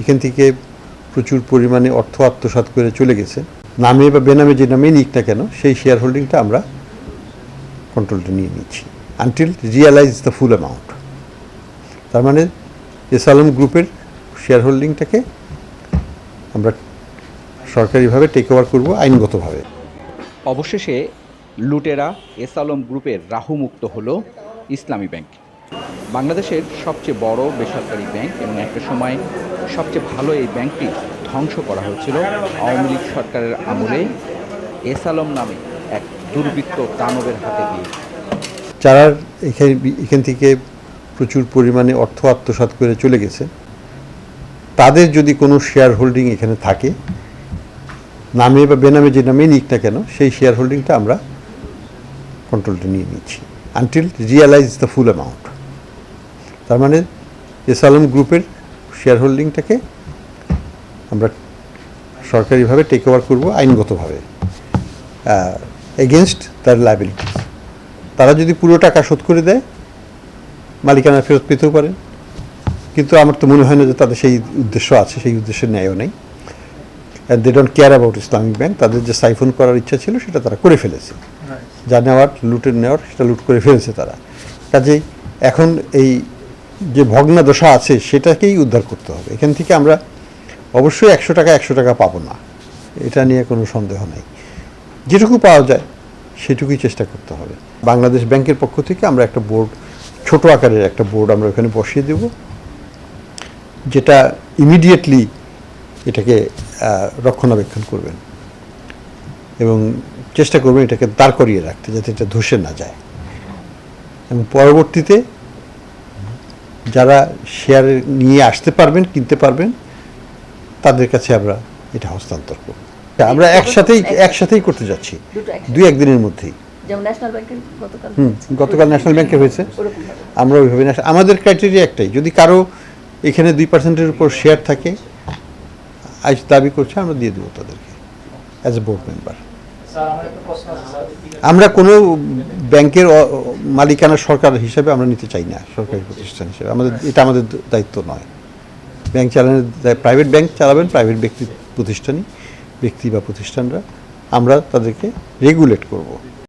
এখান থেকে প্রচুর পরিমাণে অর্থ আত্মসাৎ করে চলে গেছে। নামে বা বেনামে যে নামে নিক না কেন, সেই শেয়ার হোল্ডিংটা আমরা কন্ট্রোলটা নিয়ে নিচ্ছি। Until realise the full amount তার মানে এস আলম গ্রুপের শেয়ার হোল্ডিংটাকে আমরা সরকারিভাবে টেক ওভার করব আইনগতভাবে। অবশেষে লুটেরা এস আলম গ্রুপের রাহুমুক্ত হল ইসলামী ব্যাংক। বাংলাদেশের সবচেয়ে বড় বেসরকারি ব্যাংক এবং একটা সময় সবচেয়ে ভালো এই ব্যাংকটি ধ্বংস করা হয়েছিল। আওয়ামী লীগ সরকারের আমলে এস আলম নামে এক দুর্বৃত্ত দানবের হাতে দিয়ে। যারা এখানে এখান থেকে প্রচুর পরিমাণে অর্থ আত্মসাৎ করে চলে গেছে। তাদের যদি কোনো শেয়ার হোল্ডিং এখানে থাকে, নামে বা বেনামে যে নামে নিক না কেন, সেই শেয়ার হোল্ডিংটা আমরা কন্ট্রোলটা নিয়ে নিচ্ছি। Until realise the full amount তার মানে এস আলম গ্রুপের শেয়ার হোল্ডিংটাকে আমরা সরকারিভাবে টেক ওভার করব আইনগতভাবে এগেনস্ট তার লাইবিলিটি তারা যদি পুরো টাকা শোধ করে দেয় মালিকানা ফেরত পেতেও পারেন। কিন্তু আমার তো মনে হয় না যে তাদের সেই উদ্দেশ্য আছে সেই উদ্দেশ্যের ন্যায়ও নেই। And they don't care about Islamic bank তাদের যে সাইফোন করার ইচ্ছা ছিল সেটা তারা করে ফেলেছে। যা নেওয়ার লুটের নেওয়ার সেটা লুট করে ফেলেছে তারা। কাজেই এখন এই যে ভগ্নাদশা আছে সেটাকেই উদ্ধার করতে হবে। এখান থেকে আমরা অবশ্যই একশো টাকা একশো টাকা পাবো না। এটা নিয়ে কোনো সন্দেহ নেই। যেটুকু পাওয়া যায়, সেটুকুই চেষ্টা করতে হবে। বাংলাদেশ ব্যাংকের পক্ষ থেকে আমরা একটা বোর্ড, ছোট আকারের একটা বোর্ড আমরা ওখানে বসিয়ে দেব, যেটা ইমিডিয়েটলি এটাকে রক্ষণাবেক্ষণ করবেন এবং চেষ্টা করবেন এটাকে দাঁড় করিয়ে রাখতে, যাতে এটা ধসে না যায়। এবং পরবর্তীতে যারা শেয়ার নিয়ে আসতে পারবেন কিনতে পারবেন তাদের কাছে আমরা এটা হস্তান্তর করব। আমরা একসাথেই একসাথেই করতে যাচ্ছি। দুটো একসাথে। দুই একদিনের মধ্যেই। যেমন ন্যাশনাল ব্যাংকের হুম হয়েছে। গতকাল ন্যাশনাল ব্যাংকে হয়েছে। আমরা ওইভাবে আমাদের ক্রাইটেরিয়া একটাই যদি কারও এখানে দুই পার্সেন্টের উপর শেয়ার থাকে আজ দাবি করছে আমরা দিয়ে দেবো তাদেরকে অ্যাজ এ বোর্ড মেম্বার আমরা কোনো ব্যাংকের মালিকানা সরকার হিসেবে আমরা নিতে চাই না সরকারি প্রতিষ্ঠান হিসেবে। আমাদের এটা আমাদের দায়িত্ব নয়। ব্যাংক চালানোর প্রাইভেট ব্যাংক চালাবেন প্রাইভেট ব্যক্তি প্রতিষ্ঠানই ব্যক্তি বা প্রতিষ্ঠানরা আমরা তাদেরকে রেগুলেট করব।